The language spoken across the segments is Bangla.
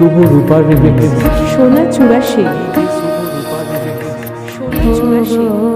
শুভ রূপার সোনা চুরাশি। সোনা চুরাশি।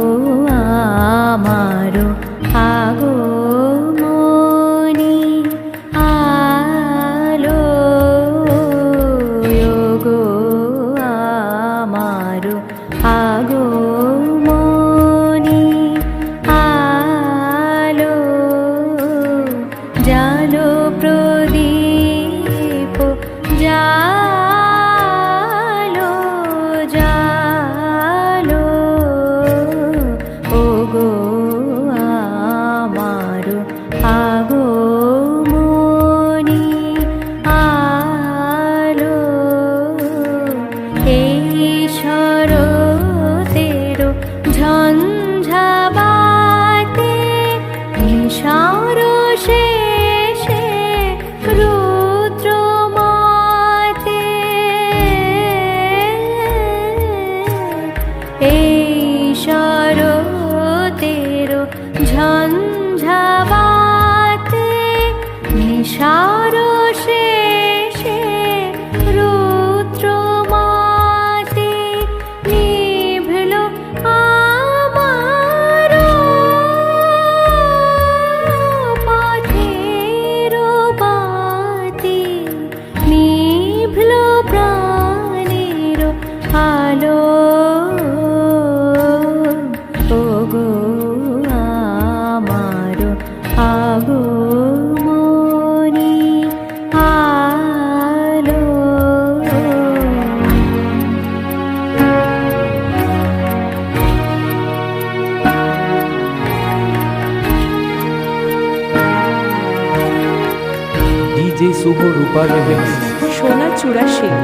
সোনা চূড়া শেখ।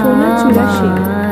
সোনা চূড়া শেখ।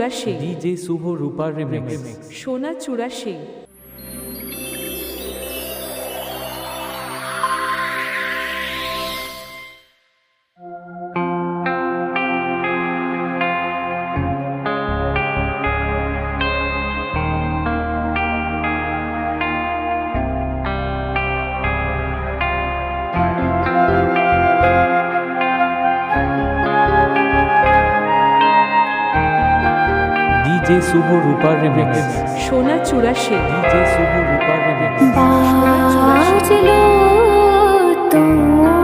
চুরাশি। ডিজে শুভ রূপার রিমিক্স সোনা চুরাশি। শুভ রূপার রিমিক্স সোনা চূড়া সে ডিজে শুভ রূপা রিমিক্স বাজলো তোমার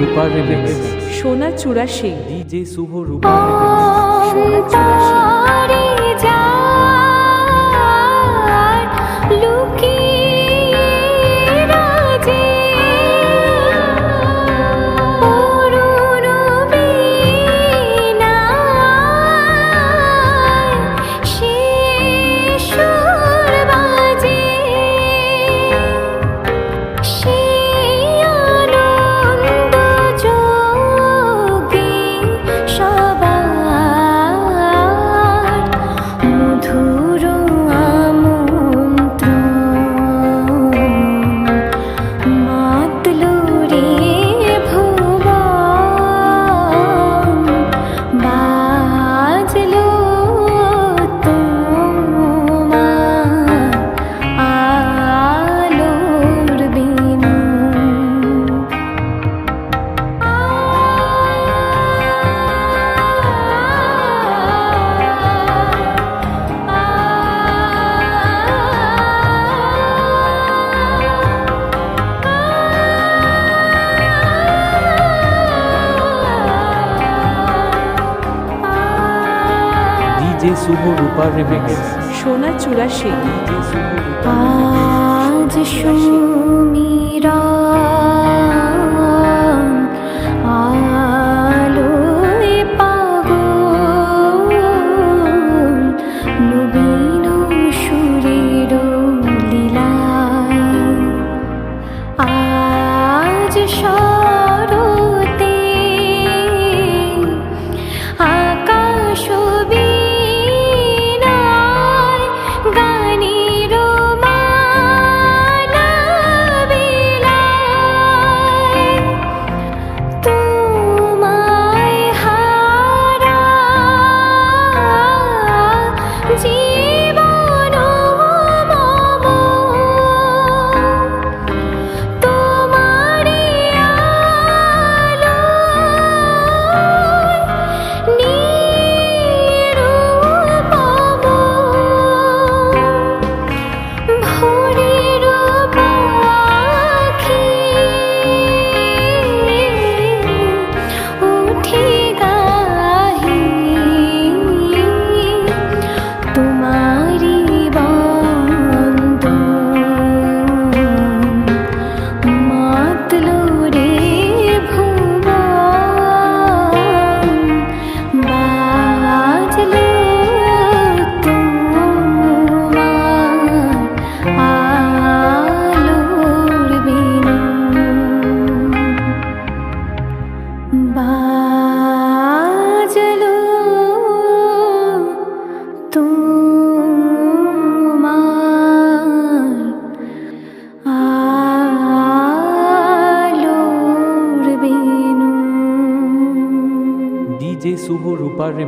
রূপা রিমিক্স সোনা চূড়া সিং ডিজে শুভ রূপা রিমিক্স অন্তরে যার লুকিয়ে সোনা চূড়া সিং ডিজে শুভ রূপা আজ সুমিরন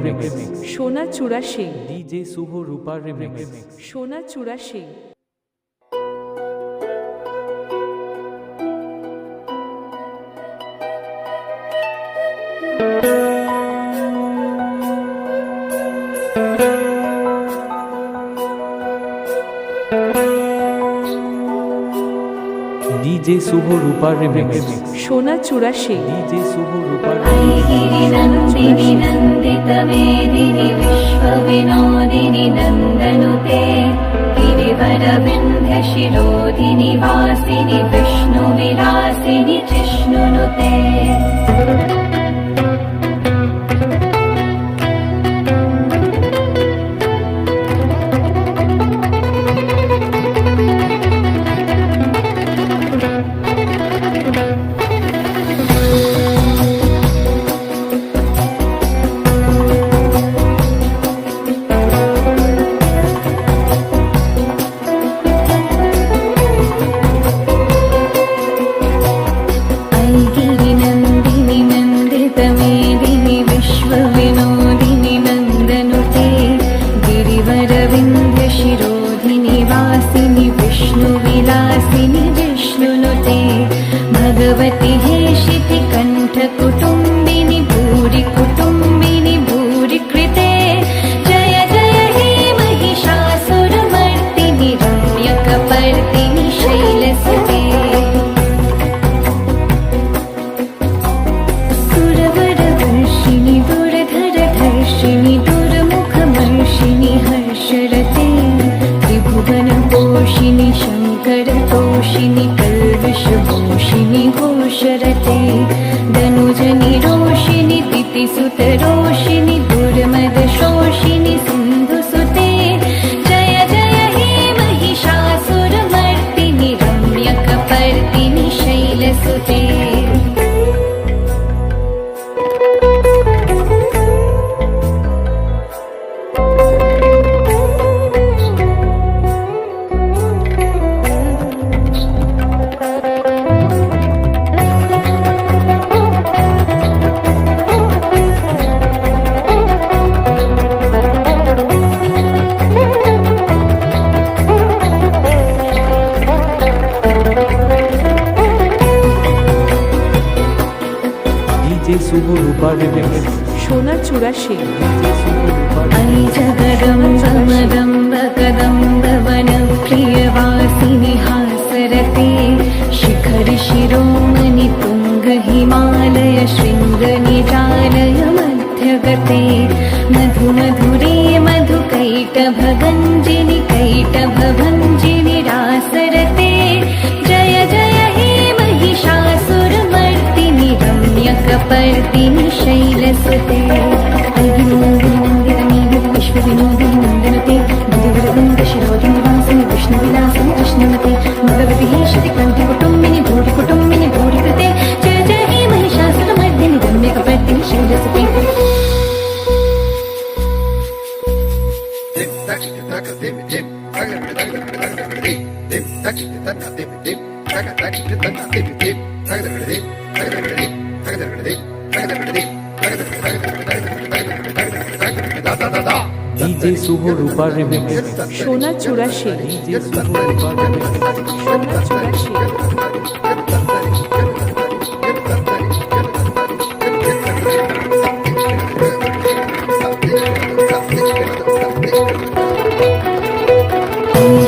রিমিক্স সোনা চূড়া সিং ডিজে শুভ রূপা রিমিক্স সোনা চূড়া সিং শুভ রূপার রেমিক্স সোনা চুরাশি ডিজে শুভ রূপার నందితవేదిని విశ్వ వినోదిని నందనుతే గిరివర వింధ్య శిరోదిని వాసిని విష్ణు విలాసిని చిష్ణునుతే 为你。ऐ जगदम्बमदम्ब कदम्ब वनप्रियवासिनि हासरते शिखर शिरोमणि तुङ्ग हिमालय शृङ्गनिजालय मध्यगते मधु मधुरे मधुकैटभगञ्जिनि शैलसुते विश्वविनोदिनि नन्दनते विष्णुविलासिनि कृष्णमते भगवति हे श्रुतिकण्ठकुटुम्बिनि भूरिकुटुम्बिनि भूरिकृते जय जय हे महिषासुरमर्दिनि रम्यकपर्दिनि शैलसुते ডিজে শুভ রূপা রিমিক্স সোনা চুরাশি ডিজে শুভ রূপা রিমিক্স সোনা চুরাশি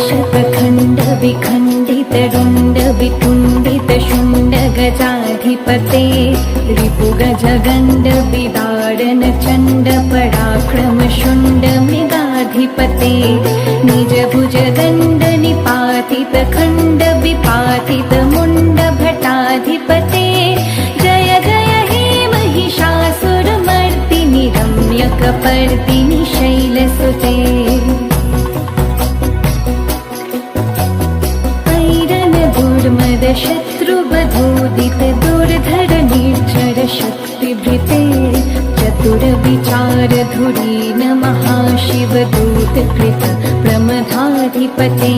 शतखण्ड विखण्डित पते रिपुर जगण्ड चण्ड पराक्रम शुण्ड मिदाधिपते निज भुजगण्ड निपातित खण्ड विपातित मुण्ड भटाधिपते जय जय हे महिषासुरमर्तिनि रम्यकपर्तिनि धुरी न महाशिव दूतकृता प्रमदाधिपते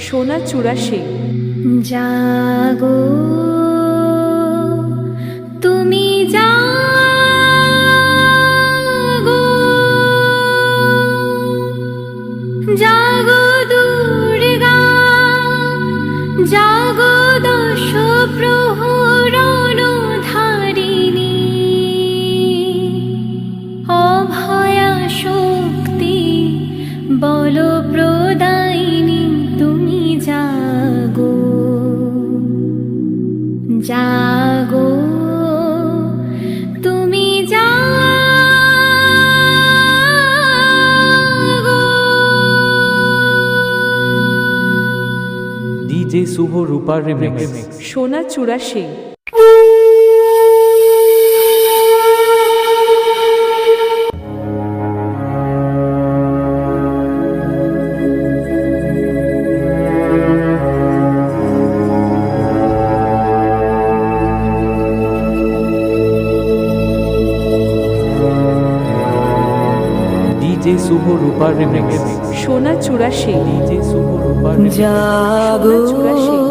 সোনা। চুরাশি জাগো। শুভ রূপা রিমিক্স সোনা চুরাশি। ডিজে শুভ রূপার রিমিক্স সোনা চূড়া সে ডিজে শুভ রূপার। জাগো। চুরাশি।